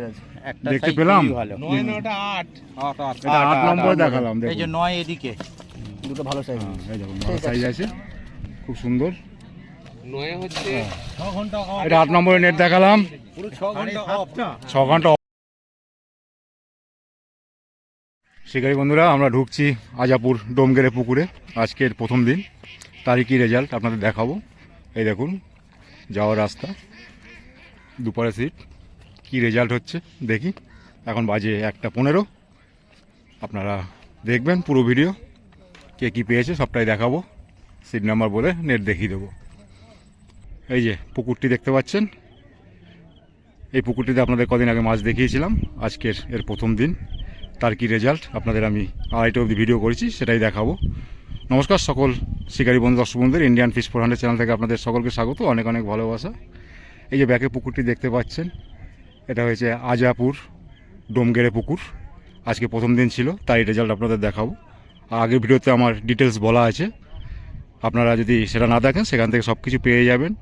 সাইজের আছে। একটা দেখতে পেলাম? ভালো। নয় নটা আট। এটা আট নম্বরে দেখালাম এই যে নয় এদিকে। দুটো ভালো সাইজ হ্যাঁ, এই দেখুন ভালো আছে। সাইজ আছে। খুব সুন্দর। নয় হচ্ছে ছ ঘণ্টা এটা আট নম্বরে নেট দেখালাম। পুরো ছ ঘণ্টা অফ ছ ঘণ্টা শিকারী বন্ধুরা আমরা ঢুকছি আজাপুর ডোমগেরে পুকুরে। আজকের প্রথম দিন। তারিখই রেজাল্ট আপনাদের দেখাবো। এই দেখুন যাওয়ার রাস্তা। দুপারে সিট কি রেজাল্ট হচ্ছে, দেখি। এখন বাজে একটা পনেরো। আপনারা দেখবেন পুরো ভিডিও কে কী পেয়েছে সবটাই দেখাবো। সিট নাম্বার বলে নেট দেখিয়ে দেবো। এই যে পুকুরটি দেখতে পাচ্ছেন। এই পুকুরটিতে আপনাদের কদিন আগে মাছ দেখিয়েছিলাম। আজকের এর প্রথম দিন। তার কি রেজাল্ট আপনাদের আমি আড়াইটা অবধি ভিডিও করেছি, সেটাই দেখাবো। নমস্কার সকল শিকারী বন্ধু, দর্শক বন্ধুদের। ইন্ডিয়ান ফিশ ফোর চ্যানেল থেকে আপনাদের সকলকে স্বাগত। অনেক অনেক ভালোবাসা। এই যে ব্যাকে পুকুরটি দেখতে পাচ্ছেন। এটা হয়েছে আজাপুর ডোমগেরে পুকুর। আজকে প্রথম দিন ছিল তাই রেজাল্ট আপনাদের দেখাবো। আর আগের ভিডিওতে আমার ডিটেলস বলা আছে। আপনারা যদি সেটা না দেখেন, সেখান থেকে সব কিছু পেয়ে যাবেন।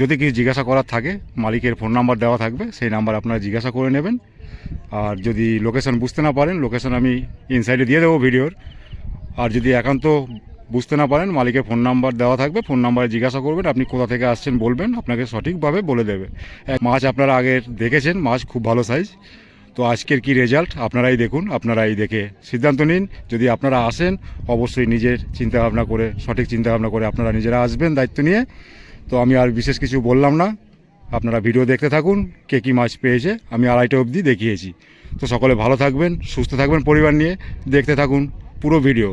যদি কিছু জিজ্ঞাসা করার থাকে, মালিকের ফোন নাম্বার দেওয়া থাকবে, সেই নাম্বার আপনারা জিজ্ঞাসা করে নেবেন। আর যদি লোকেশন বুঝতে না পারেন লোকেশন আমি ইনসাইডে দিয়ে দেবো ভিডিওর আর যদি একান্ত বুঝতে না পারেন, মালিকের ফোন নাম্বার দেওয়া থাকবে, ফোন নাম্বারে জিজ্ঞাসা করবেন, আপনি কোথা থেকে আসছেন বলবেন, আপনাকে সঠিকভাবে বলে দেবে। মাছ আপনারা আগে দেখেছেন, মাছ খুব ভালো সাইজ তো আজকের কি রেজাল্ট আপনারাই দেখুন, আপনারাই দেখে সিদ্ধান্ত নিন। যদি আপনারা আসেন, অবশ্যই নিজের চিন্তাভাবনা করে, সঠিক চিন্তাভাবনা করে আপনারা নিজেরা আসবেন দায়িত্ব নিয়ে। তো আমি আর বিশেষ কিছু বললাম না। আপনারা ভিডিও দেখতে থাকুন, কে কী মাছ পেয়েছে, আমি আড়াইটা অবধি দেখিয়েছি। তো সকলে ভালো থাকবেন, সুস্থ থাকবেন পরিবার নিয়ে। দেখতে থাকুন পুরো ভিডিও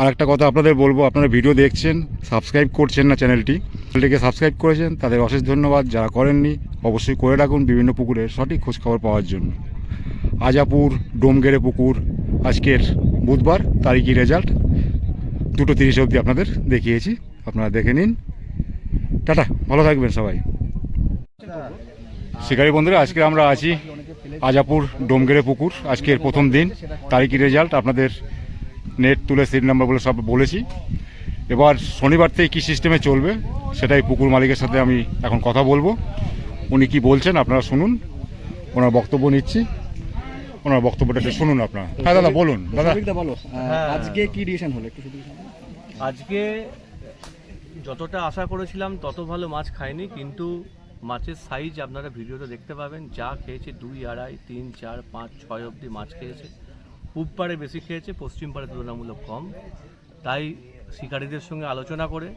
আর একটা কথা আপনাদের বলব, আপনারা ভিডিও দেখছেন সাবস্ক্রাইব করছেন না চ্যানেলটি চ্যানেলটিকে সাবস্ক্রাইব করেছেন, তাদের অশেষ ধন্যবাদ। যারা করেননি, অবশ্যই করে রাখুন বিভিন্ন পুকুরের সঠিক খোঁজখবর পাওয়ার জন্য। আজাপুর ডোমগেরে পুকুর আজকের বুধবার তারিখই রেজাল্ট দুটো তিরিশ অবধি আপনাদের দেখিয়েছি, আপনারা দেখে নিন। টাটা, ভালো থাকবেন সবাই। শিকারী বন্ধুরা, আজকে আমরা আছি আজাপুর ডোমগেরে পুকুর, আজকের প্রথম দিন তারিখই রেজাল্ট আপনাদের নেট তুলে সিট নাম্বার বলে সব বলেছি। এবার শনিবার থেকে কী সিস্টেমে চলবে সেটাই পুকুর মালিকের সাথে আমি এখন কথা বলব। উনি কি বলছেন আপনারা শুনুন। ওনার বক্তব্য নিচ্ছি। ওনার বক্তব্যটা একটু শুনুন আপনারা। হ্যাঁ দাদা বলুন। দাদা। বলো। হ্যাঁ। আজকে কি ডিসিশন হলো? একটু আজকে যতটা আশা করেছিলাম তত ভালো মাছ খাইনি কিন্তু মাছের সাইজ আপনারা ভিডিওতে দেখতে পাবেন। যা খেয়েছে দুই আড়াই তিন চার পাঁচ ছয় অবধি মাছ খেয়েছে। পূব পাড়ে বেশি খেয়েছে পশ্চিম পাড়ে তুলনামূলক কম। তাই শিকারীদের সঙ্গে আলোচনা করে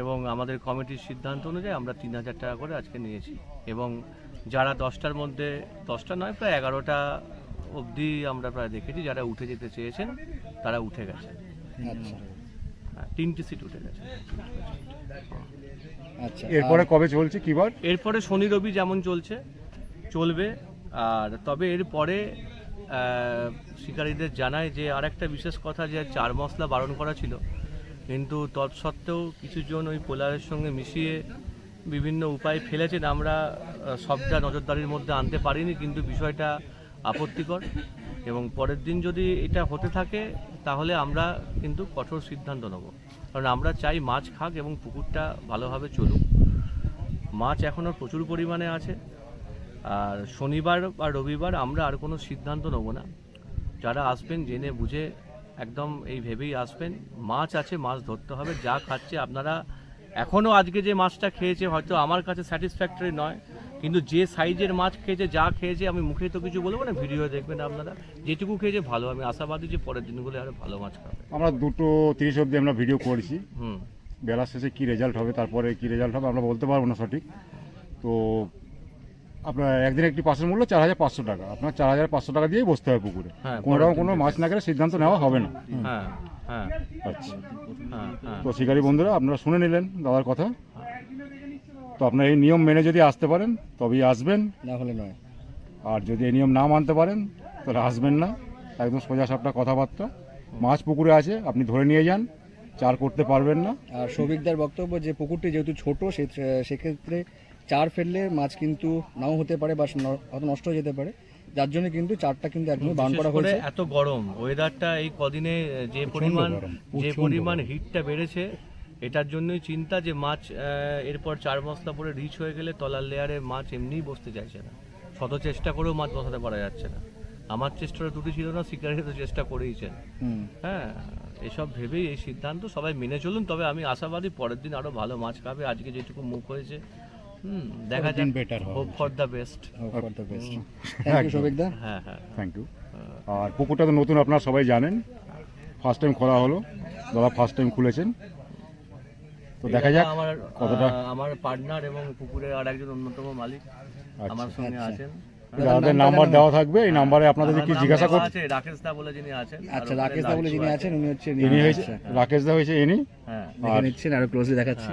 এবং আমাদের কমিটির সিদ্ধান্ত অনুযায়ী আমরা তিন হাজার টাকা করে আজকে নিয়েছি। এবং যারা দশটার মধ্যে দশটা নয় প্রায় এগারোটা অবধি আমরা প্রায় দেখেছি যারা উঠে যেতে চেয়েছেন তারা উঠে গেছে আচ্ছা। হ্যাঁ, তিনটে সিট উঠে গেছে। আচ্ছা এরপরে কবে চলছে কি বার? এরপরে শনি রবি যেমন চলছে চলবে। আর তবে এরপরে শিকারীদের জানায় যে আরেকটা বিশেষ কথা যে চার মশলা বারণ করা ছিল। কিন্তু তৎসত্ত্বেও কিছুজন ওই পোলারের সঙ্গে মিশিয়ে বিভিন্ন উপায় ফেলেছেন। আমরা সবটা নজরদারির মধ্যে আনতে পারিনি, কিন্তু বিষয়টা আপত্তিকর। এবং পরের দিন যদি এটা হতে থাকে, তাহলে আমরা কিন্তু কঠোর সিদ্ধান্ত নেব। কারণ আমরা চাই মাছ খাক এবং পুকুরটা ভালোভাবে চলুক। মাছ এখনও প্রচুর পরিমাণে আছে। আর শনিবার বা রবিবার আমরা আর কোনো সিদ্ধান্ত নেব না। যারা আসবেন জেনে বুঝে একদম এই ভেবেই আসবেন। মাছ আছে মাছ ধরতে হবে যা খাচ্ছে আপনারা এখনও আজকে যে মাছটা খেয়েছে হয়তো আমার কাছে স্যাটিসফ্যাক্টরি নয় কিন্তু যে সাইজের মাছ খেয়েছে যা খেয়েছে আমি মুখে তো কিছু বলব না ভিডিও দেখবেন আপনারা। যেটুকু খেয়েছে ভালো আমি আশাবাদী যে পরের দিনগুলো আরও ভালো মাছ খাবে। আমরা দুটো তিরিশ অবধি আমরা ভিডিও করেছি। হুম। বেলা শেষে কী রেজাল্ট হবে তারপরে কী রেজাল্ট হবে আমরা বলতে পারব না সঠিক। তো আপনার একদিন একটি পাশের মূল্য চার হাজার পাঁচশো টাকা। আপনার চার হাজার পাঁচশো টাকা দিয়েই বসতে হবে পুকুরে। হ্যাঁ, কোনো রকম কোনো মাছ না গেলে সিদ্ধান্ত নেওয়া হবে না। হ্যাঁ হ্যাঁ আচ্ছা। তো শিকারী বন্ধুরা আপনারা শুনে নিলেন দাদার কথা। তো আপনার এই নিয়ম মেনে যদি আসতে পারেন তবেই আসবেন। না হলে নয়। আর যদি এই নিয়ম না মানতে পারেন তাহলে আসবেন না। একদম সোজা সাপটা কথাবার্তা। মাছ পুকুরে আছে আপনি ধরে নিয়ে যান। চার করতে পারবেন না। আর সৌভিকদার বক্তব্য যে পুকুরটি যেহেতু ছোট সে- সেক্ষেত্রে চার ফেললে মাছ কিন্তু নাও হতে পারে বা হয়তো নষ্ট হয়ে যেতে পারে। যার জন্য কিন্তু চারটা কিন্তু একদমই বান করা হয়েছে। এত গরম ওয়েদারটা এই কদিনে যে পরিমাণ যে পরিমাণ হিটটা বেড়েছে এটার জন্যই চিন্তা যে মাছ এরপর চার মশলা পরে রিচ হয়ে গেলে তলার লেয়ারে মাছ এমনিই বসতে চাইছে না। শত চেষ্টা করেও মাছ বসাতে পারা যাচ্ছে না। আমার চেষ্টাটা ত্রুটি ছিল না শিকারিরা তো চেষ্টা করেইছেন। হ্যাঁ এসব ভেবেই এই সিদ্ধান্ত সবাই মেনে চলুন তবে আমি আশাবাদী পরের দিন আরও ভালো মাছ খাবে। আজকে যেটুকু মুখ হয়েছে হুম দেখা যাক। হবে। Hope for the best for the best thank you Souvik দা হ্যাঁ হ্যাঁ। থ্যাংক ইউ আর পুকুরটা তো নতুন আপনারা সবাই জানেন। ফার্স্ট টাইম খোলা হলো। দাদা ফার্স্ট টাইম খুলেছেন। তো দেখা যাক আমার কতটা আমার পার্টনার এবং পুকুরের আর একজন অন্যতম মালিক আমার সঙ্গে আচ্ছা। আছেন। যাদের নাম্বার দেওয়া থাকবে। এই নাম্বারে আপনাদের কি জিজ্ঞাসা করতে আছে রাকেশ দা বলে যিনি আছেন আচ্ছা রাকেশ দা বলে যিনি আছেন উনি হচ্ছে ইনি হয়েছে রাকেশ দা হয়েছে ইনি? হ্যাঁ। দেখে নিচ্ছেন আরও ক্লোজলি দেখাচ্ছি।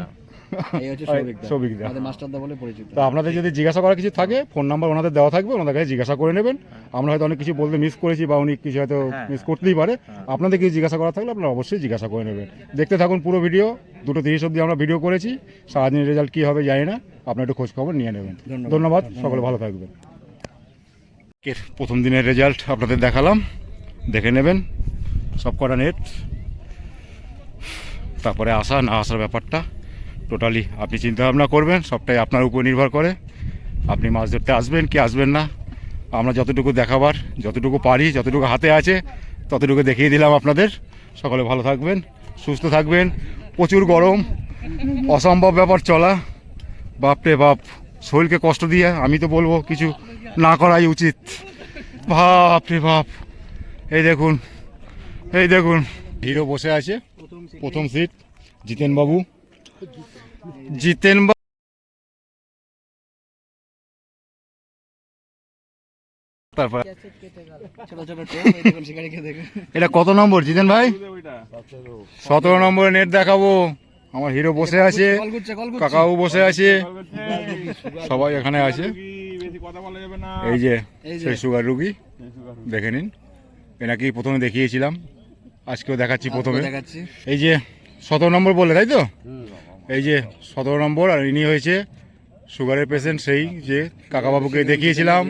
এই হচ্ছে সৌভিক দা আমাদের মাস্টার বলে পরিচিত। তো আপনাদের যদি জিজ্ঞাসা করার কিছু থাকে ফোন নাম্বার ওনাদের দেওয়া থাকবে ওনাদের কাছে জিজ্ঞাসা করে নেবেন। আমরা হয়তো অনেক কিছু বলতে মিস করেছি বা উনি কিছু হয়তো হ্যাঁ, মিস করতেই পারে। আপনাদের কিছু জিজ্ঞাসা করা থাকলে আপনারা অবশ্যই জিজ্ঞাসা করে নেবেন। দেখতে থাকুন পুরো ভিডিও দুটো তিরিশ অবধি আমরা ভিডিও করেছি। সারাদিনের রেজাল্ট কী হবে জানি না। আপনারা একটু খোঁজ খবর নিয়ে নেবেন। ধন্যবাদ। সকলে ভালো থাকবেন। প্রথম দিনের রেজাল্ট আপনাদের দেখালাম। দেখে নেবেন সব কটা নেট তারপরে আসা না আসার ব্যাপারটা। টোটালি আপনি চিন্তা ভাবনা করবেন, সবটাই আপনার উপর নির্ভর করে। আপনি মাছ ধরতে আসবেন কি আসবেন না, আমরা যতটুকু দেখাবার, যতটুকু পারি, যতটুকু হাতে আছে, ততটুকু দেখিয়ে দিলাম আপনাদের। সকলে ভালো থাকবেন, সুস্থ থাকবেন, প্রচুর গরম, অসম্ভব ব্যাপার চলা। বাপরে বাপ, শরীরকে কষ্ট দিয়ে, আমি তো বলব কিছু না করাই উচিত। বাপ রে বাপ, এই দেখুন এই দেখুন। হিরো বসে আছে, প্রথম সিট জিতেন বাবু জিতেন তারপর এটা কত নম্বর? জিতেন ভাই? সতেরো নম্বরে নেট দেখাবো। আমার হিরো বসে আছে। কাকাও বসে আছে। সবাই এখানে আছে। এই যে সেই সুগার রুগী। দেখে নিন। এনাকেই প্রথমে দেখিয়েছিলাম। আজকেও দেখাচ্ছি প্রথমে। এই যে সতেরো নম্বর বলে তাই তো? এই যে সতেরো নম্বর আর ইনি হয়েছে সুগারের পেশেন্ট সেই যে কাকাবাবুকে দেখিয়েছিলাম।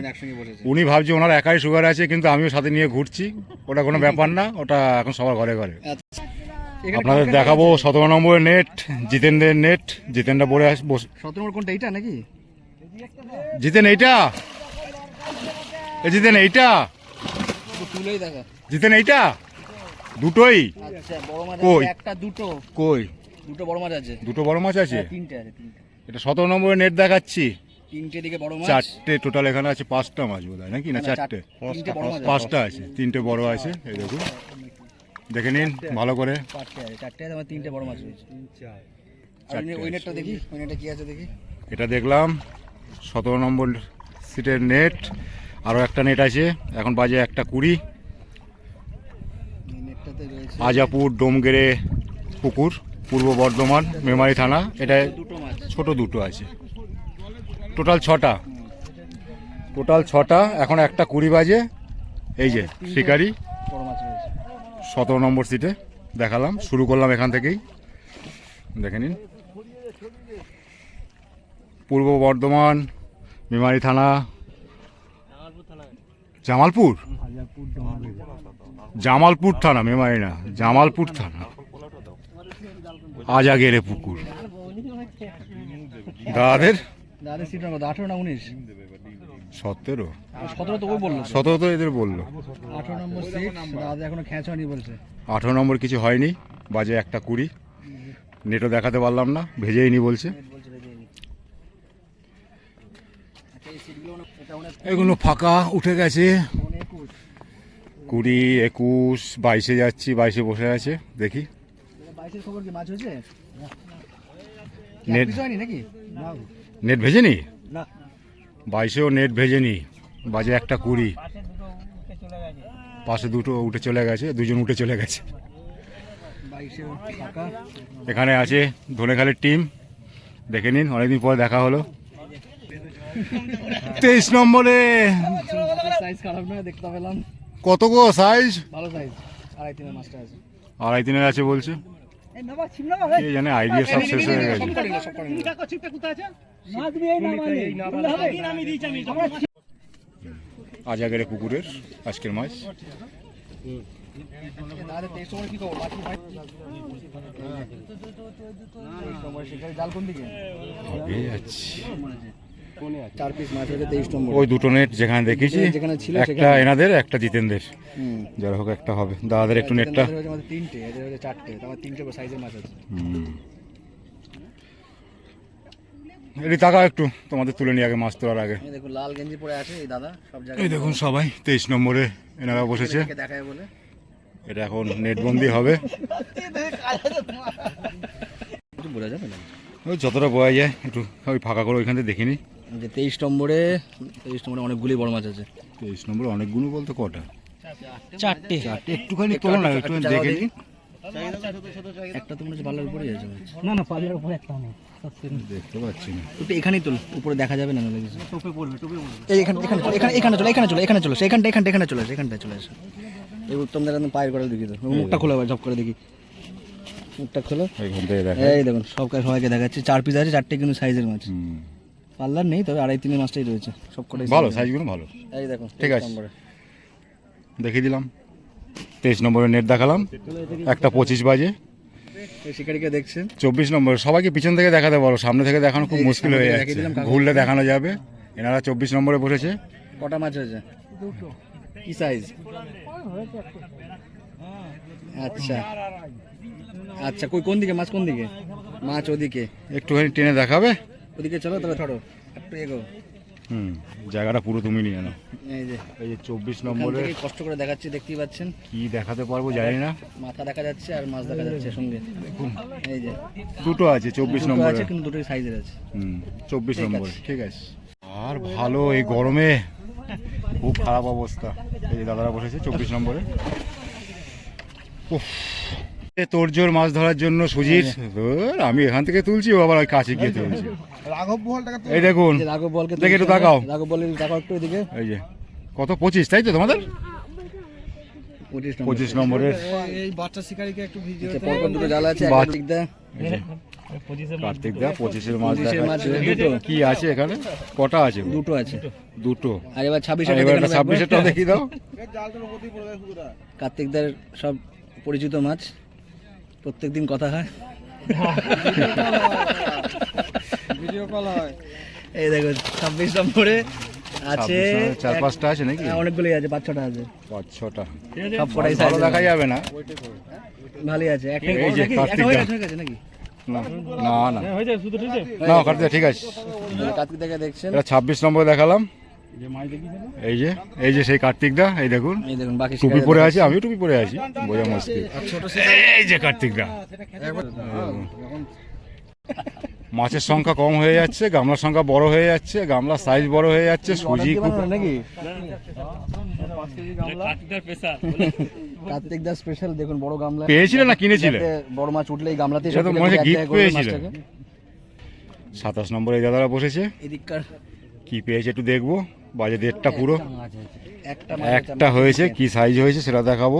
উনি ভাবছে ওনার একাই সুগার আছে কিন্তু আমিও সাথে নিয়ে ঘুরছি। ওটা কোনো ব্যাপার না ওটা এখন সবার ঘরে ঘরে। আচ্ছা। আপনাদের দেখাবো সতেরো নম্বরের নেট জিতেনদের নেট জিতেনটা বলে আস বস সতেরো নম্বর কোনটা এইটা নাকি? জিতেন এইটা? জিতেন এইটা? জিতেন এইটা? দুটোই? আচ্ছা কই? একটা দুটো। কই? দুটো বড় মাছ আছে। দুটো বড় মাছ আছে? হ্যাঁ, তিনটে আছে তিনটে। এটা সতেরো নম্বরের নেট দেখাচ্ছি। তিনটে দিকে বড় মাছ। চারটে টোটাল এখানে আছে পাঁচটা মাছ বোধ হয় নাকি না চারটে? তিনটে বড় মাছ পাঁচটা আছে তিনটে বড় আছে এই দেখুন। দেখে নিন ভালো করে। চারটে আছে চারটে আছে আমার তিনটে বড় মাছ রয়েছে। ওই। নেটটা দেখি ওই নেটটা কি আছে দেখি। এটা দেখলাম সতেরো নম্বর সিটের নেট। আরও একটা নেট আছে এখন বাজে একটা কুড়ি। এই নেটটাতে রয়েছে আজাপুর ডোমগেরে পুকুর। পূর্ব বর্ধমান, মেমারি থানা, এটা ছোট দুটো আছে। টোটাল ছটা। টোটাল ছটা, এখন একটা কুড়ি বাজে। এই যে, শিকারি, সতেরো নম্বর সিটে দেখালাম, শুরু করলাম এখান থেকেই। দেখে নিন। পূর্ব বর্ধমান, মেমারি থানা, জামালপুর? জামালপুর থানা, মেমারি না, জামালপুর থানা। আজাগেরে পুকুর। দাদাদের? দাদা সিট নম্বর আঠারো না উনিশ? সতেরো। সতেরো তো ওই বলল। সতেরো তো এদের বলল। আঠারো নম্বর সিট দাদা এখনও খেঁচ হয়নি বলছে। আঠারো নম্বর কিছু হয়নি বাজে একটা কুড়ি। নেটও দেখাতে পারলাম না ভেজেই নি বলছে। এগুলো ফাঁকা উঠে গেছে। কুড়ি একুশ বাইশে যাচ্ছি বাইশে বসে আছে দেখি। বাইশের খবর কি মাছ হয়েছে? নেট কিছু হয়নি নাকি? নেট ভেজেনি? না। বাইশেও নেট ভেজেনি। বাজে একটা কুড়ি। পাশে দুটো উঠে চলে গেছে দুজন উঠে চলে গেছে। এখানে আছে ধনেখালের টিম। দেখে নিন অনেকদিন পরে দেখা হলো। তেইশ নম্বরে। কত গো সাইজ? ভালো সাইজ। আড়াই তিনের মাছটা আছে। আড়াই তিনের আছে বলছে। জানে আইডিয়া সব শেষ হয়ে গেছে। নিলো। আজাগেরে পুকুরের আজকের মাছ। হবে যাচ্ছি চার পিস মাছ হয়েছে তেইশ নম্বর। ওই দুটো নেট যেখানে দেখেছি যেখানে ছিল একটা এনাদের একটা জিতেনদের। হুম। যারা হোক একটা হবে। দাদাদের একটু নেটটা এদের হচ্ছে আমাদের তিনটে এদের হচ্ছে চারটে আমার তিনটে সাইজের মাছ আছে। এটি তাকাও একটু তোমাদের তুলে নিয়ে আগে মাছ তোলার আগে। এই দেখুন লাল গেঞ্জি পরে আছে এই দাদা সব এই দেখুন সবাই তেইশ নম্বরে এনারা বসেছে। দেখায় বলে। এটা এখন নেটবন্দি হবে। বোঝা যাবে না? যতটা বোয়া যায় একটু ওই ফাঁকা করে ওইখান থেকে দেখিনি। যে তেইশ নম্বরে তেইশ নম্বরে অনেকগুলি বড় মাছ আছে। তেইশ নম্বরে অনেকগুলো বলতে কটা? চারটে। চারটে? একটুখানি তোলো না একটু দেখে নিই একটা তো মনে হচ্ছে পাল্লার উপরেই আছে। না না পাল্লার উপরে একটা নেই। দেখতে পাচ্ছি না। একটু এখানেই তোল উপরে দেখা যাবে না নাহলে কিছু। এই এখানে এখানে চলো এখানে এখানে চলো এখানে চলো এখানে চলো সেখানটা এখানটা এখানে চলে আসে এখানটায় চলে আসে এই উত্তম দাদা পায়ের করে দেখি তো মুখটা খোলো আবার ঝপ করে দেখি। মুখটা খোলো। এই দেখুন সব কাজ সবাইকে দেখাচ্ছে। চার পিস আছে চারটে কিন্তু সাইজের মাছ। হুম। পাল্লার নেই তবে আড়াই তিনের মাছটাই রয়েছে। সব কটাই ভালো সাইজগুলো ভালো। এই দেখুন ঠিক আছে। দেখিয়ে দিলাম। তেইশ নম্বরের নেট দেখালাম। একটা পঁচিশ বাজে। শিকারিকে দেখছেন। চব্বিশ নম্বর সবাইকে পিছন থেকে দেখাতে পারো সামনে থেকে দেখানো খুব মুশকিল হয়ে যাচ্ছে। ঘুরলে দেখানো যাবে। এনারা চব্বিশ নম্বরে বসেছে। কটা মাছ হয়েছে? কি সাইজ আচ্ছা। আচ্ছা কই কোন দিকে? মাছ কোন দিকে? মাছ ওদিকে। একটুখানি টেনে দেখাবে। ওদিকে চলো তাহলে ধরো। একটু এগো। হুম জায়গাটা পুরো তুমি নিয়ে নাও। এই যে। এই যে চব্বিশ নম্বরে কষ্ট করে দেখাচ্ছি দেখতেই পাচ্ছেন। কি দেখাতে পারব জানি না। মাথা দেখা যাচ্ছে আর মাছ দেখা যাচ্ছে সঙ্গে। দেখুন। এই যে। দুটো আছে চব্বিশ নম্বরে আছে কিন্তু দুটোই সাইজের আছে। হুম চব্বিশ নম্বরে। ঠিক আছে। আর ভালো এই গরমে। খুব খারাপ অবস্থা। এই যে দাদারা বসেছে চব্বিশ নম্বরে। উফ। এ তোড়জোড় মাছ ধরার জন্য সুজিত ধুর, আমি এখান থেকে তুলছি ও আবার ওই কাছে গিয়ে তুলছি। এই দেখুন রাঘব বলকে দেখে একটু তাকাও। রাঘব বলের তাকাও একটু এদিকে। এই যে কত পঁচিশ তাই তো তোমাদের? পঁচিশ নম্বরের। এই বাচ্চা শিকারিকে একটু ভিডিও পরপর দুটো জাল আছে। একটা দা। কার্তিক দা পঁচিশের মাছ মাছ দুটো। কি আছে এখানে? কটা আছে? দুটো আছে। দুটো। আর এবার ছাব্বিশ আর এবার ছাব্বিশেরটা দেখিয়ে দাও। কার্তিকদার সব পরিচিত মাছ। প্রত্যেকদিন কথা হয়। ভিডিও কল হয়। এই দেখো ছাব্বিশ নম্বরে আছে চার পাঁচটা আছে নাকি? হ্যাঁ, অনেকগুলোই আছে পাঁচ ছটা আছে। পাঁচ ছটা। সব কটাই ভালো দেখা যাবে না। ভালোই আছে। একটা এই যে কার্তিক হয়ে হয়ে গেছে নাকি? না না না। না কার্তিক ঠিক আছে। কার্তিক দাকে দেখছেন। ছাব্বিশ নম্বর দেখালাম। এই যে এই যে সেই কার্তিক দা এই দেখুন। এই দেখুন বাকি টুপি পরে। আছি আমিও টুপি পরে আছি। বোঝা মুশকিল। এই যে কার্তিক দা। মাছের সংখ্যা কম হয়ে যাচ্ছে গামলার সংখ্যা বড় হয়ে যাচ্ছে গামলার সাইজ বড় হয়ে যাচ্ছে সুজি খুব নাকি? কার্তিক দা স্পেশাল দেখুন বড় গামলা। পেয়েছিলে না কিনেছিলে? যাতে বড় মাছ উঠলেই গামলাতে এটা তো মনে gift পেয়েছিলে। সাতাশ নম্বরে এই দাদারা বসেছে। এদিককার কি পেয়েছে একটু দেখব। বাজে দেড়টা পুরো। একটা আমরা হয়েছে। কি সাইজ হয়েছে সেটা দেখাবো।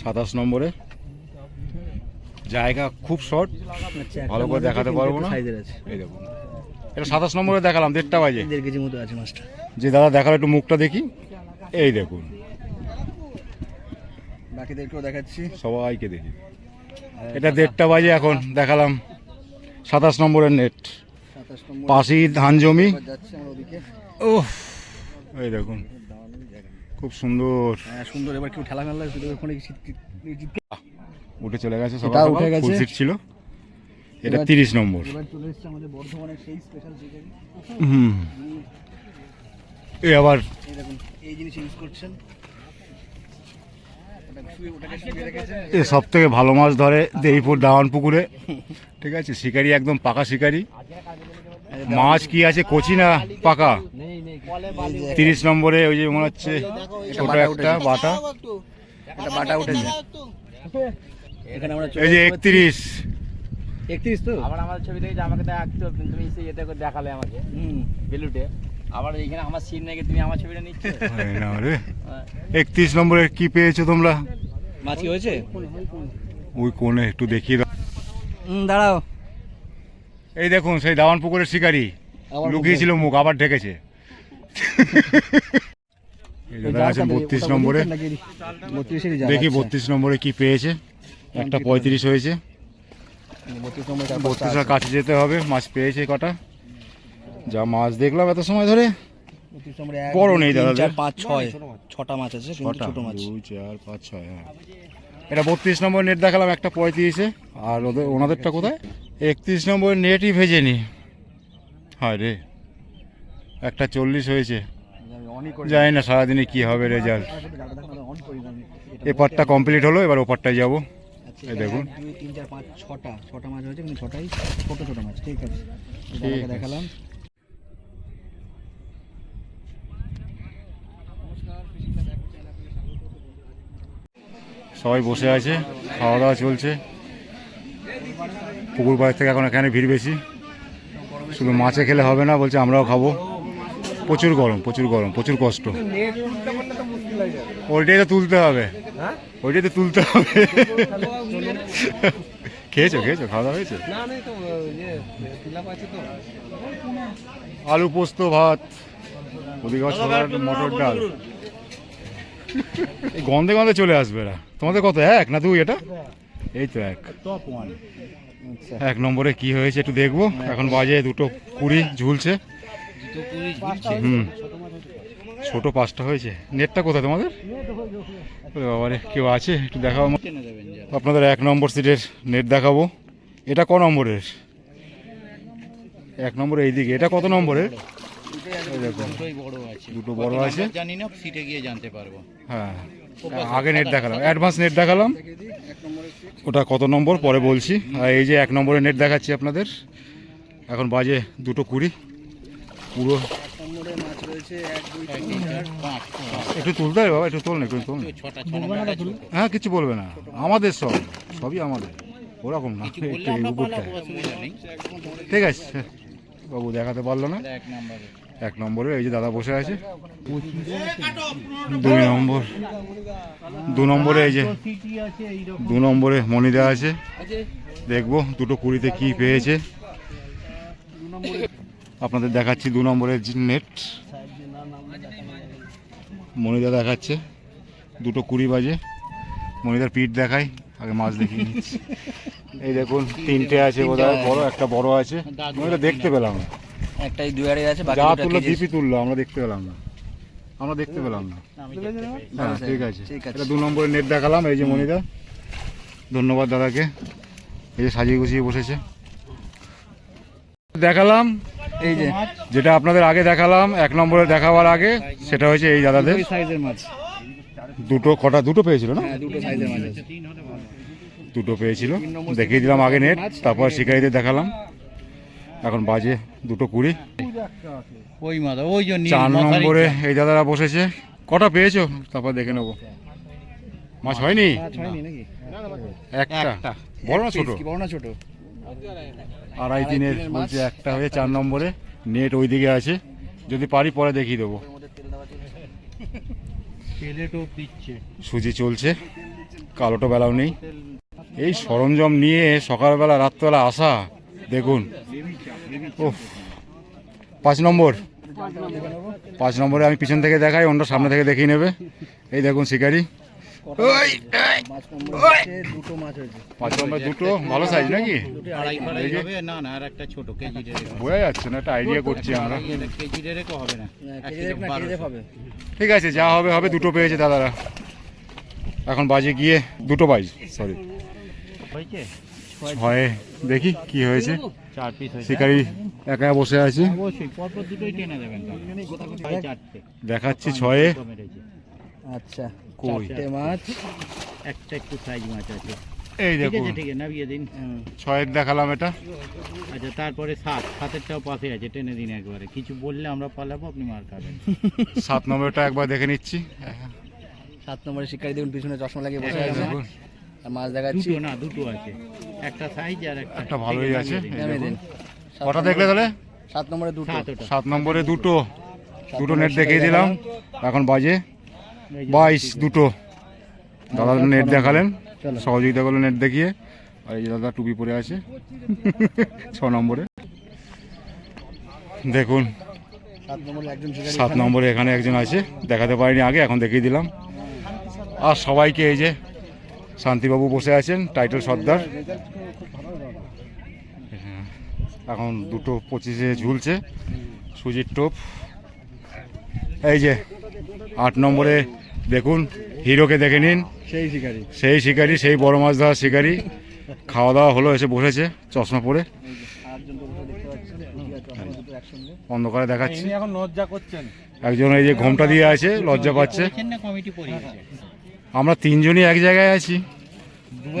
সাতাশ নম্বরে। জায়গা খুব শর্ট ভালো করে দেখাতে পারব না। এই দেখুন। এটা সাতাশ নম্বরে দেখালাম দেড়টা বাজে। যে দাদা দেখার একটু মুখটা দেখি। এই দেখুন। বাকিদেরকেও দেখাচ্ছি। সবাইকে দেখি। এটা দেড়টা বাজে এখন দেখালাম। সাতাশ নম্বরের নেট সাতাশ পাশি ধান জমি ও এই দেখুন খুব সুন্দর। হ্যাঁ সুন্দর। এবার কেউ ঠেলা মেলা ওখানে উঠে চলে গেছে এটা সকাল উঠে গেছে। সিট ছিল। এটা তিরিশ নম্বর। এবার চলে এসেছে আমাদের বর্ধমানের সেই স্পেশাল চিকেন হুম। এ আবার এই দেখুন এই জিনিস ইউজ করছেন। ওটা শুয়ে- ওটাকে শুয়ে রেখেছেন এ সব থেকে ভালো মাছ ধরে দেইপুর দাওয়ান পুকুরে ঠিক আছে শিকারি একদম পাকা শিকারি। মাছ কি আছে কচি না পাকা? তিরিশ নম্বরে ওই যে মনে হচ্ছে ছোট বাটা একটা উঠেছে। বাটা। বাটা উঠেছে। এখানে এই যে একত্রিশ। একত্রিশ তো? আবার আমার ছবি দেখে যে আমাকে দেখতো তুমি সে ইয়েতে করে দেখালে আমাকে। হুম। বেলুটে। আবার এখানে আমার সিন নাকি তুমি আমার ছবিটা নিচ্ছ? একত্রিশ নম্বরে কি পেয়েছ তোমরা? মাছ কি হয়েছে? ওই কোণে একটু দেখিয়ে দাও। দাঁড়াও। এই দেখুন সেই দাওয়ান পুকুরের শিকারি। লুকিয়েছিল মুখ আবার ঢেকেছে আছেন বত্রিশ নম্বরে। দেখি। বত্রিশ নম্বরে কি পেয়েছে। একটা পঁয়ত্রিশ হয়েছে। বত্রিশের কাছে যেতে হবে মাছ পেয়েছে কটা। যা মাছ দেখলাম এত সময় ধরে। বড় নেই দাদা। পাঁচ ছয়। ছটা মাছ আছে ছটা ছোট মাছ। দুই চার পাঁচ ছয় হ্যাঁ। এটা বত্রিশ নম্বর নেট দেখালাম একটা পঁয়ত্রিশে। আর ওদের ওনাদেরটা কোথায়? একত্রিশ নম্বর নেটই ভেজেনি হয় রে। একটা চল্লিশ হয়েছে। জানি না সারাদিনে কি হবে রেজাল্ট এপারটা কমপ্লিট হলো এবার ওপারটায় যাব। আচ্ছা, এই দেখুন। তিন চার পাঁচ ছটা। ছটা মাছ হয়েছে কিন্তু ছটাই ছোট ছোট মাছ। ঠিক আছে। দেখালাম। সবাই বসে আছে খাওয়া দাওয়া চলছে। পুকুর পাড়ের থেকে এখন এখানে ভিড় বেশি। শুধু মাছে খেলে হবে না বলছে আমরাও খাব। প্রচুর গরম প্রচুর গরম প্রচুর কষ্ট। ওইটাই তো তুলতে হবে। ওইটাই তো তুলতে হবে। খেয়েছো খেয়েছো খাওয়া দাওয়া হয়েছে আলু পোস্ত ভাত। ওদিকে মটর ডাল। গন্ধে গন্ধে চলে আসবে এরা। তোমাদের কত এক না দুই এটা? এই তো এক। এক নম্বরে কি হয়েছে একটু দেখব। এখন বাজে দুটো কুড়ি ঝুলছে। হুম। ছোট পাঁচটা হয়েছে। নেটটা কোথায় তোমাদের? বাবারে কেউ আছে? একটু দেখাও। আমাকে। আপনাদের এক নম্বর সিটের নেট দেখাবো। এটা ক নম্বরের? এক নম্বরে এইদিকে। এটা কত নম্বরের? দুটো বড় আছে। জানি না সিটে গিয়ে জানতে পারব। হ্যাঁ। আগে নেট দেখালাম। অ্যাডভান্স নেট দেখালাম। ওটা কত নম্বর? পরে বলছি। আর এই যে এক নম্বরে নেট দেখাচ্ছি আপনাদের। এখন বাজে দুটো কুড়ি। পুরো একটু তুলতে হবে বাবা একটু তোল না একটু তোল। হ্যাঁ কিছু বলবে না। আমাদের সব। সবই আমাদের। ওরকম না। একটু উপরটা ঠিক আছে। বাবু দেখাতে পারল না। এক নম্বরে এই যে দাদা বসে আছে। দুই নম্বর দু নম্বরে এই যে দু নম্বরে মনিদা আছে। দেখব দুটো কুড়িতে কি পেয়েছে। আপনাদের দেখাচ্ছি দু নম্বরের নেট। মনিদা দেখাচ্ছে দুটো কুড়ি বাজে। মনিদার পিঠ দেখাই আগে মাছ দেখি এই দেখুন তিনটে আছে বোধহয় বড় একটা বড় আছে। মনিদা দেখতে পেলাম না। একটাই দুয়ারে আছে বাকি যা দুটো তুললো দিপি তুললো আমরা দেখতে পেলাম না। আমরা দেখতে পেলাম না। হ্যাঁ ঠিক আছে। এটা দু নম্বরের নেট দেখালাম এই যে মনিদা ধন্যবাদ দাদাকে। এই যে সাজিয়ে গুছিয়ে বসেছে। দেখালাম। এই যে। যেটা আপনাদের আগে দেখালাম এক নম্বরে দেখাবার আগে সেটা হয়েছে এই দাদাদের। সাইজের মাছ। দুটো কটা দুটো পেয়েছিল না? হ্যাঁ দুটো সাইজের মাছ দুটো পেয়েছিল। দেখিয়ে দিলাম আগে নেট তারপর শিকারীদের দেখালাম। এখন বাজে দুটো কুড়ি। ওই মাথা ওই জন্য চার নম্বরে এই দাদারা বসেছে। কটা পেয়েছ? তারপর দেখে নেব। মাছ হয়নি? একটা। বড় না ছোট? বড় না ছোট? আড়াই তিনের বলছে একটা হয়ে চার নম্বরে। নেট ওই দিকে আছে। যদি পারি পরে দেখিয়ে দেবো। সুজি চলছে। কালোটো বেলাও নেই। এই সরঞ্জাম নিয়ে সকালবেলা রাত্রবেলা আসা দেখুন। ও পাঁচ নম্বর। পাঁচ নম্বরে আমি পিছন থেকে দেখাই অন্য সামনে থেকে দেখিয়ে নেবে। এই দেখুন শিকারি। পাঁচ নম্বর দুটো মাছ হয়েছে পাঁচ নম্বর দুটো ভালো সাইজ নাকি বোঝা যাচ্ছে না একটা আইডিয়া করছি আমরা। হবে ঠিক আছে যা হবে হবে দুটো পেয়েছে দাদারা। এখন বাজে গিয়ে দুটো বাজ সরি ছয়ে দেখি কি হয়েছে। চার পিস শিকারি একা বসে আছে। অবশ্যই পরপর দুটোই টেনে দেবেন চারটে। দেখাচ্ছি ছয়ে। আচ্ছা চারটে মাছ। একটা একটু সাইজ মাছ আছে। এই দেখুন। ঠিক আছে নামিয়ে দিন। ছয়ের দেখালাম এটা। আচ্ছা তারপরে সাত। সাতেরটাও পাশে আছে টেনে দিন একবারে। কিছু বললে আমরা পালাবো আপনি মার খাবেন। সাত নম্বরটা একবার দেখে নিচ্ছি। সাত নম্বরে শিকারি দেখুন পিছনে চশমা লাগিয়ে বসে আছে। মাছ দেখাচ্ছি। দুটো না দুটো আছে। একটা সাইজ আর একটা একটা ভালোই আছে। কটা দেখলে তাহলে? সাত নম্বরে দুটো। সাত নম্বরে দুটো। দুটো নেট দেখিয়ে দিলাম। এখন বাজে বাইশ দুটো। দাদা নেট দেখালেন। সহযোগিতা করল নেট দেখিয়ে। আর এই যে দাদা টুপি পরে আছে। ছ নম্বরে। দেখুন। সাত নম্বরে সাত নম্বরে এখানে একজন আছে। দেখাতে পারিনি আগে এখন দেখিয়ে দিলাম। আর সবাইকে এই যে শান্তিবাবু বসে আছেন টাইটেল সর্দার। এখন দুটো পঁচিশে ঝুলছে সুজির টোপ। এই যে আট নম্বরে দেখুন হিরোকে দেখে নিন। সেই শিকারি। সেই শিকারি সেই বড় মাছ ধরার শিকারি। খাওয়া দাওয়া হলো এসে বসেছে চশমা পরে। অন্ধকারে দেখাচ্ছি। এখন লজ্জা করছেন। একজন এই যে ঘোমটা দিয়ে আছে লজ্জা পাচ্ছে। কমিটি আমরা তিনজনই এক জায়গায় আছি।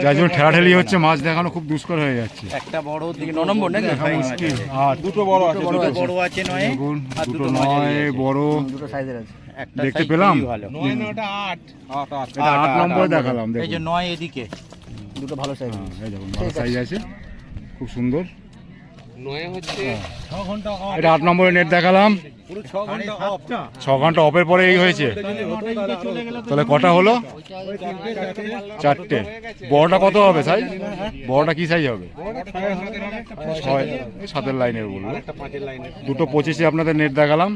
যার জন্য ঠেলাঠেলি হচ্ছে মাছ দেখানো খুব দুষ্কর হয়ে যাচ্ছে। একটা বড় নম্বর নাকি? আর দুটো বড় আছে দুটো বড় আছে নয়। দেখুন আর দুটো নয় বড়। দুটো সাইজের আছে। একটা দেখতে পেলাম? নয় নয়টা আট। আট আট আট নম্বরে দেখালাম এই যে নয় এদিকে। দুটো ভালো সাইজ এই দেখুন ভালো সাইজ আছে। খুব সুন্দর। এটা আট নম্বরে নেট দেখালাম। ছ ঘণ্টা অফ ছ ঘণ্টা অফের পরে এই হয়েছে। তাহলে কটা হলো? চারটে। বড়টা কত হবে সাইজ বড়টা কি সাইজ হবে? ছয়। সাতের লাইনের বলব দুটো পঁচিশে আপনাদের নেট দেখালাম।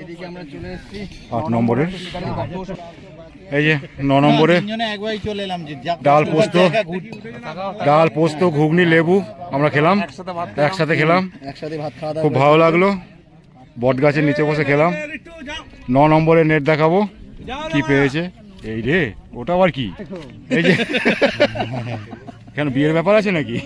এদিকে আমরা চলে এসেছি। আট নম্বরের। এই যে ন নম্বরে। ডাল পোস্ত। ডাল পোস্ত ঘুগনি লেবু আমরা খেলাম। একসাথে খেলাম। একসাথে ভাত খাওয়া খুব ভালো লাগল। বট গাছের নিচে বসে খেলাম। ন নম্বরে নেট দেখাবো। কি পেয়েছে? এই রে ওটা আবার কি? এই যে কেন বিয়ের ব্যাপার আছে নাকি?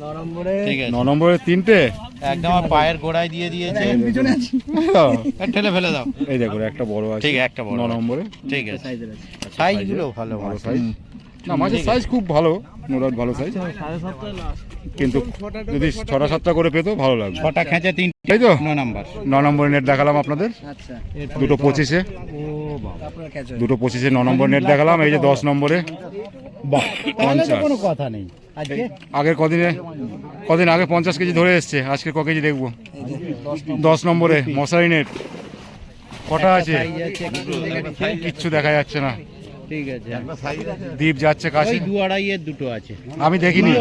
ন নম্বরে ন নম্বরের তিনটে? একদম আমার পায়ের গোড়ায় দিয়ে দিয়েছে। এ, ঠেলে ফেলে দাও। এই দেখো একটা বড় আছে। ঠিক একটা বড় ন নম্বরে। ঠিক আছে। সাইজের আছে। সাইজ ভালো ভালো সাইজ না মাছের সাইজ খুব ভালো নো ভালো সাইজ কিন্তু যদি ছটা সাতটা করে পেতো ভালো লাগবে। ছটা খেঁচে তিন তাই তো? ন নাম্বার। ন নম্বরের নেট দেখালাম আপনাদের। আচ্ছা। দুটো পঁচিশে। দুটো পঁচিশে ন নম্বর নেট দেখালাম এই যে দশ নম্বরে। পঞ্চাশ। কোনো কথা নেই। আজকে? আগের কদিনে কদিন আগে পঞ্চাশ কেজি ধরে এসছে আজকে ক কেজি দেখব? দশ নম্বরে মশারি নেট। কটা আছে? কিচ্ছু দেখা যাচ্ছে না। ঠিক আছে। দ্বীপ যাচ্ছে কাছে। দু আড়াইয়ের দুটো আছে। আমি দেখিনি।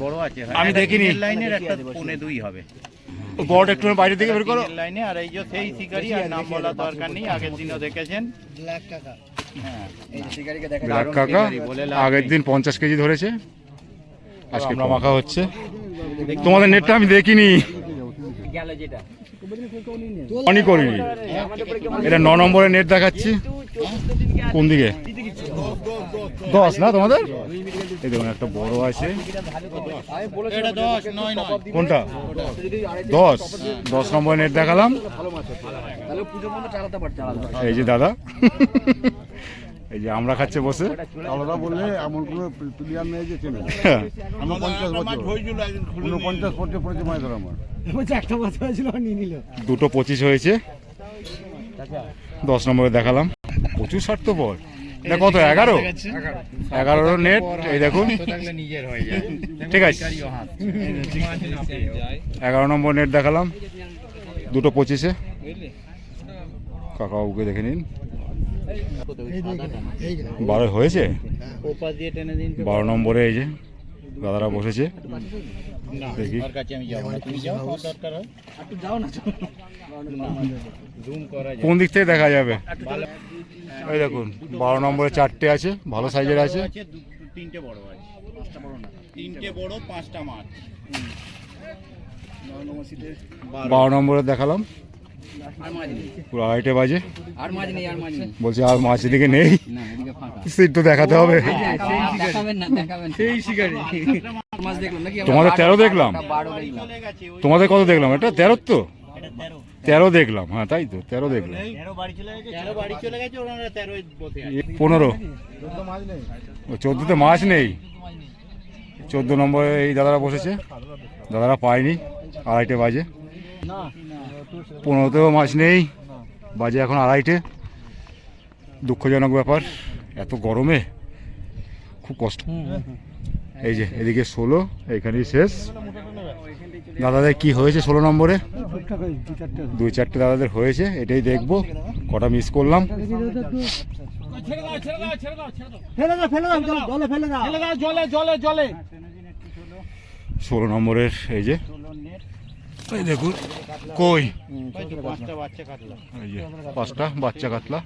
বড়। আছে আমি দেখিনি। লাইনের একটা পৌনে দুই হবে। বড় একটু বাইরে থেকে বের করো। লাইনে আর এই যে সেই শিকারি আর নাম বলা দরকার নেই। আগের দিনও দেখেছেন। ব্ল্যাক কাকা এই যে শিকারিকে দেখা ব্ল্যাক কাকা আগের দিন পঞ্চাশ কেজি ধরেছে আজকে মাখা হচ্ছে। তোমাদের নেটটা আমি দেখিনি। অনই করিনি। এটা ন নম্বরের নেট দেখাচ্ছি। কোন দিকে? দশ না তোমাদের? এই দেখুন একটা বড় আছে। কোনটা? দশ। দশ নম্বরের নেট দেখালাম। এই যে দাদা। এই যে আমরা খাচ্ছে বসে। আলাদা বললে এমন কোনো প্লেয়ার নেই যে চেনে হ্যাঁ, উনপঞ্চাশ বছর। উনপঞ্চাশ বছর পড়েছে মাছ ধরা আমার দুটো পঁচিশ হয়েছে। দশ নম্বরে দেখালাম। প্রচুর স্বার্থপর। এটা কত এগারো? এগারো নেট এই দেখুন। থাকলে নিজের হয়ে যায় ঠিক আছে। এগারো নম্বর নেট দেখালাম। দুটো পঁচিশে। কাকাবাবুকে দেখে নিন। বারো হয়েছে? বারো নম্বরে এই যে দাদারা বসেছে। দেখি। ওর কাছে আমি যাব না। তুমি যাও তোমার দরকার একটু যাও না জুম করা যায়। কোন দিক থেকে দেখা যাবে? এই দেখুন বারো নম্বরে চারটে আছে ভালো সাইজের আছে। তিনটে বড় আছে। তিনটে বড় পাঁচটা মাছ। বারো নম্বরে দেখালাম। পুরো আড়াইটে বাজে। আর আর মাছ বলছি আর মাছ এদিকে নেই। না সিট তো দেখাতে হবে। দেখাবেন না দেখাবেন সেই শিকারি। মাছ দেখলাম নাকি? আমরা তোমাদের তেরো দেখলাম? তোমাদের কত দেখলাম? এটা তেরো তো? তেরো দেখলাম হ্যাঁ তাই তো তেরো দেখলাম। পনেরো। চোদ্দোতে মাছ নেই। চোদ্দ নম্বরে এই দাদারা বসেছে। দাদারা পায়নি আড়াইটে বাজে। পনেরোতেও মাছ নেই, বাজে এখন আড়াইটে। দুঃখজনক ব্যাপার, এত গরমে খুব কষ্ট। এই যে, এদিকে ষোলো, এইখানেই শেষ। দাদাদের কি হয়েছে ষোলো নম্বরে? দুই চারটে দাদাদের হয়েছে, এটাই দেখব, কটা মিস করলাম। ষোলো নম্বরের এই যে এই দেখুন, কই? পাঁচটা, বাচ্চা কাতলা।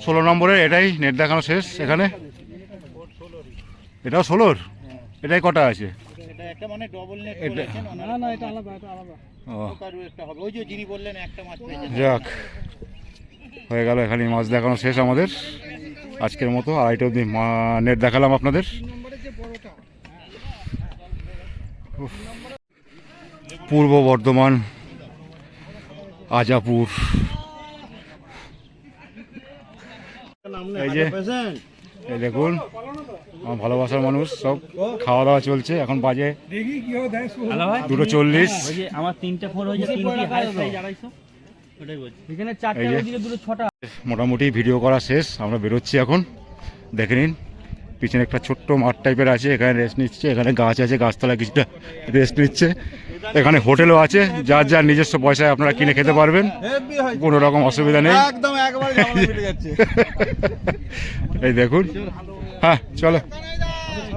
ষোলো নম্বরের এটাই নেট দেখানো শেষ। এখানে? এটাও ষোলোর? এটাই কটা আছে? যাক, হয়ে গেল এখানে মাছ দেখানো শেষ আমাদের। আজকের মতো আড়াইটা অবধি মা- নেট দেখালাম আপনাদের। পূর্ব বর্ধমান আজাপুর। এই যে এই দেখুন আমার ভালোবাসার মানুষ সব খাওয়া দাওয়া চলছে এখন বাজে দুটো চল্লিশ। আমার তিনটে ফোন মোটামুটি ভিডিও করা শেষ আমরা বেরোচ্ছি এখন। দেখে নিন। পিছনে একটা ছোট্ট মাঠ টাইপের আছে এখানে রেস্ট নিচ্ছে এখানে গাছ আছে গাছতলা কিছুটা রেস্ট নিচ্ছে। এখানে হোটেলও আছে যার যার নিজস্ব পয়সায় আপনারা কিনে খেতে পারবেন। কোনো রকম অসুবিধা নেই। এই দেখুন। হ্যাঁ চলো।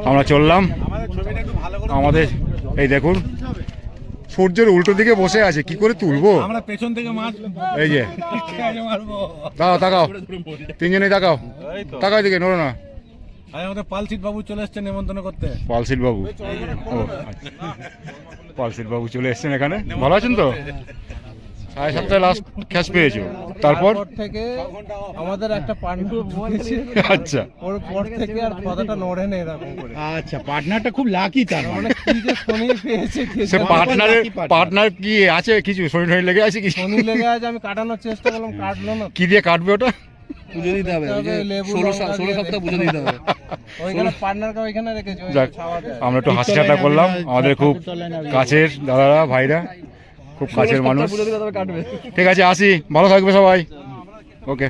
আমরা চললাম। আমাদের এই দেখুন। সূর্যের উল্টো দিকে বসে আছে কি করে তুলবো? আমরা পেছন থেকে মাছ এই যে। তাকাও। তাকাও তিনজনেই তাকাও। তাকাও দিকে নোড়ো না। আমাদের পালসিট বাবু চলে এসছে নেমন্তন্ন করতে। পালসিল বাবু? ও আচ্ছা। বাবু চলে এসেছেন এখানে? ভালো আছেন তো? সাড়ে সাতটায় লাস্ট ক্যাশ পেয়েছ। তারপর? থেকে আমাদের একটা পার্টনার বলেছে আচ্ছা। ওর পর থেকে আর কথাটা নড়ে নেই এরকম করে। আচ্ছা পার্টনারটা খুব লাকি তার মানে। মানে কি যে শনি পেয়েছে সে পার্টনারের পার্টনার কি আছে কিছু? শরীর টরীর লেগে আছে কি শনি লেগে আছে আমি কাটানোর চেষ্টা করলাম কাটলো না। কি দিয়ে কাটবে ওটা? পুজো দিতে হবে ষোলো ষোলো সপ্তাহ পুজো দিতে হবে। যাক আমরা একটু হাসি ঠাট্টা করলাম। আমাদের খুব কাছের দাদারা ভাইরা খুব কাছের মানুষ। পুজো দিতে হবে কাটবে। ঠিক আছে আসি। ভালো থাকবে সবাই। ওকে।